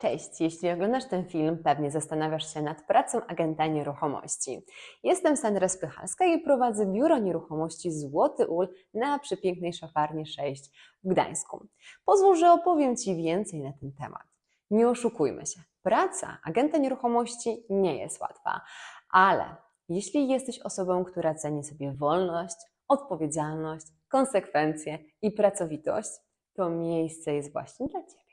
Cześć, jeśli oglądasz ten film, pewnie zastanawiasz się nad pracą agenta nieruchomości. Jestem Sandra Spychalska i prowadzę biuro nieruchomości Złoty Ul na przepięknej szafarni 6 w Gdańsku. Pozwól, że opowiem Ci więcej na ten temat. Nie oszukujmy się, praca agenta nieruchomości nie jest łatwa, ale jeśli jesteś osobą, która ceni sobie wolność, odpowiedzialność, konsekwencje i pracowitość, to miejsce jest właśnie dla Ciebie.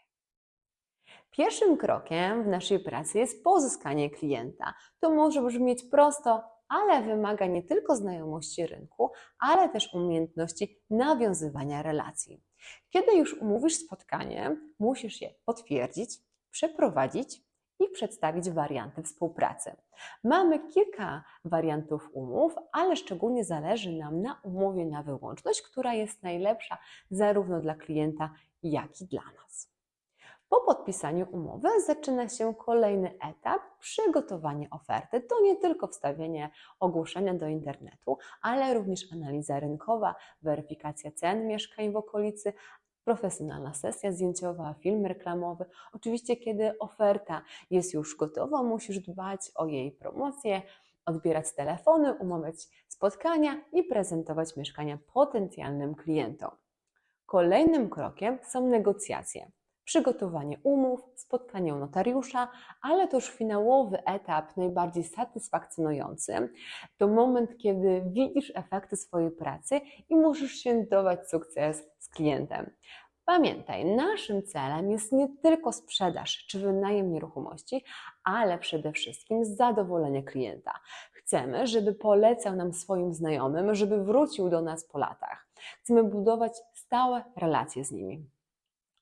Pierwszym krokiem w naszej pracy jest pozyskanie klienta. To może brzmieć prosto, ale wymaga nie tylko znajomości rynku, ale też umiejętności nawiązywania relacji. Kiedy już umówisz spotkanie, musisz je potwierdzić, przeprowadzić i przedstawić warianty współpracy. Mamy kilka wariantów umów, ale szczególnie zależy nam na umowie na wyłączność, która jest najlepsza zarówno dla klienta, jak i dla nas. Po podpisaniu umowy zaczyna się kolejny etap przygotowanie oferty. To nie tylko wstawienie ogłoszenia do internetu, ale również analiza rynkowa, weryfikacja cen mieszkań w okolicy, profesjonalna sesja zdjęciowa, film reklamowy. Oczywiście, kiedy oferta jest już gotowa, musisz dbać o jej promocję, odbierać telefony, umawiać spotkania i prezentować mieszkania potencjalnym klientom. Kolejnym krokiem są negocjacje przygotowanie umów, spotkanie u notariusza, ale to już finałowy etap, najbardziej satysfakcjonujący, to moment, kiedy widzisz efekty swojej pracy i możesz świętować sukces z klientem. Pamiętaj, naszym celem jest nie tylko sprzedaż czy wynajem nieruchomości, ale przede wszystkim zadowolenie klienta. Chcemy, żeby polecał nam swoim znajomym, żeby wrócił do nas po latach. Chcemy budować stałe relacje z nimi.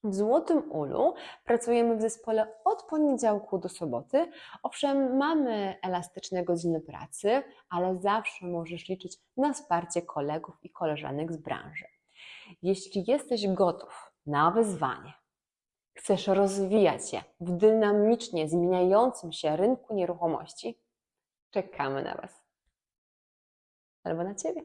W Złotym Ulu pracujemy w zespole od poniedziałku do soboty. Owszem, mamy elastyczne godziny pracy, ale zawsze możesz liczyć na wsparcie kolegów i koleżanek z branży. Jeśli jesteś gotów na wyzwanie, chcesz rozwijać się w dynamicznie zmieniającym się rynku nieruchomości, czekamy na Was albo na Ciebie.